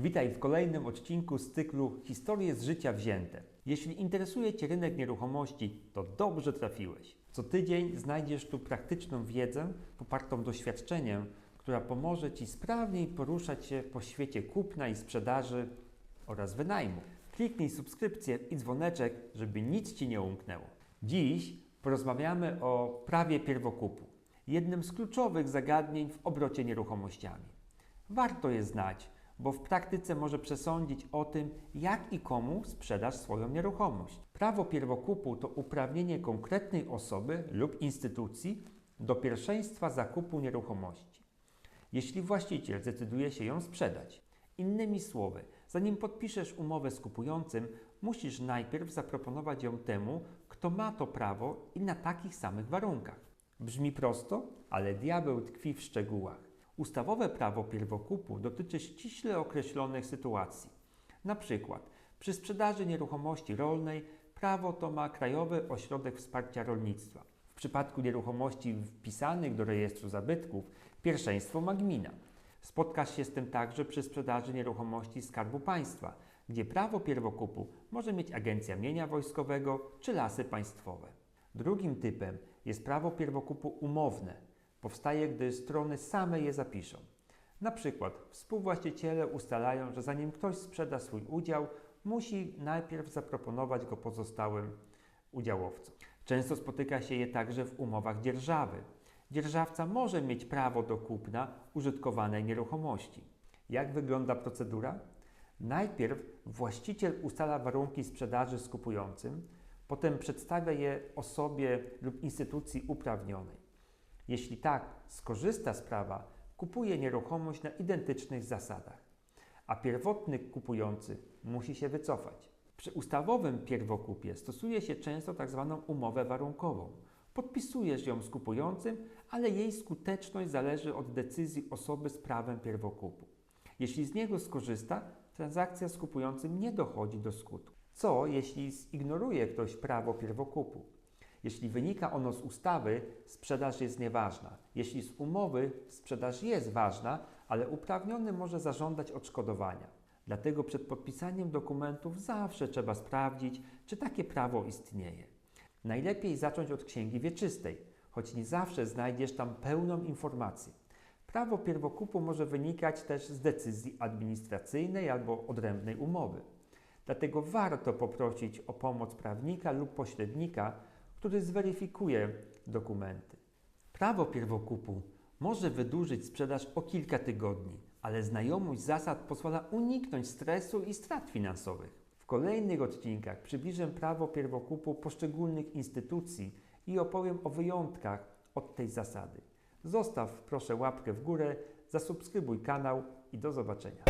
Witaj w kolejnym odcinku z cyklu Historie z życia wzięte. Jeśli interesuje Cię rynek nieruchomości, to dobrze trafiłeś. Co tydzień znajdziesz tu praktyczną wiedzę popartą doświadczeniem, która pomoże Ci sprawniej poruszać się po świecie kupna i sprzedaży oraz wynajmu. Kliknij subskrypcję i dzwoneczek, żeby nic Ci nie umknęło. Dziś porozmawiamy o prawie pierwokupu, jednym z kluczowych zagadnień w obrocie nieruchomościami. Warto je znać, bo w praktyce może przesądzić o tym, jak i komu sprzedasz swoją nieruchomość. Prawo pierwokupu to uprawnienie konkretnej osoby lub instytucji do pierwszeństwa zakupu nieruchomości, jeśli właściciel zdecyduje się ją sprzedać. Innymi słowy, zanim podpiszesz umowę z kupującym, musisz najpierw zaproponować ją temu, kto ma to prawo i na takich samych warunkach. Brzmi prosto, ale diabeł tkwi w szczegółach. Ustawowe prawo pierwokupu dotyczy ściśle określonych sytuacji. Na przykład przy sprzedaży nieruchomości rolnej prawo to ma Krajowy Ośrodek Wsparcia Rolnictwa. W przypadku nieruchomości wpisanych do rejestru zabytków pierwszeństwo ma gmina. Spotkasz się z tym także przy sprzedaży nieruchomości Skarbu Państwa, gdzie prawo pierwokupu może mieć Agencja Mienia Wojskowego czy Lasy Państwowe. Drugim typem jest prawo pierwokupu umowne. Powstaje, gdy strony same je zapiszą. Na przykład współwłaściciele ustalają, że zanim ktoś sprzeda swój udział, musi najpierw zaproponować go pozostałym udziałowcom. Często spotyka się je także w umowach dzierżawy. Dzierżawca może mieć prawo do kupna użytkowanej nieruchomości. Jak wygląda procedura? Najpierw właściciel ustala warunki sprzedaży z kupującym, potem przedstawia je osobie lub instytucji uprawnionej. Jeśli tak, skorzysta z prawa, kupuje nieruchomość na identycznych zasadach, a pierwotny kupujący musi się wycofać. Przy ustawowym pierwokupie stosuje się często tzw. umowę warunkową. Podpisujesz ją z kupującym, ale jej skuteczność zależy od decyzji osoby z prawem pierwokupu. Jeśli z niego skorzysta, transakcja z kupującym nie dochodzi do skutku. Co jeśli zignoruje ktoś prawo pierwokupu? Jeśli wynika ono z ustawy, sprzedaż jest nieważna. Jeśli z umowy, sprzedaż jest ważna, ale uprawniony może zażądać odszkodowania. Dlatego przed podpisaniem dokumentów zawsze trzeba sprawdzić, czy takie prawo istnieje. Najlepiej zacząć od księgi wieczystej, choć nie zawsze znajdziesz tam pełną informację. Prawo pierwokupu może wynikać też z decyzji administracyjnej albo odrębnej umowy. Dlatego warto poprosić o pomoc prawnika lub pośrednika, który zweryfikuje dokumenty. Prawo pierwokupu może wydłużyć sprzedaż o kilka tygodni, ale znajomość zasad pozwala uniknąć stresu i strat finansowych. W kolejnych odcinkach przybliżę prawo pierwokupu poszczególnych instytucji i opowiem o wyjątkach od tej zasady. Zostaw proszę łapkę w górę, zasubskrybuj kanał i do zobaczenia.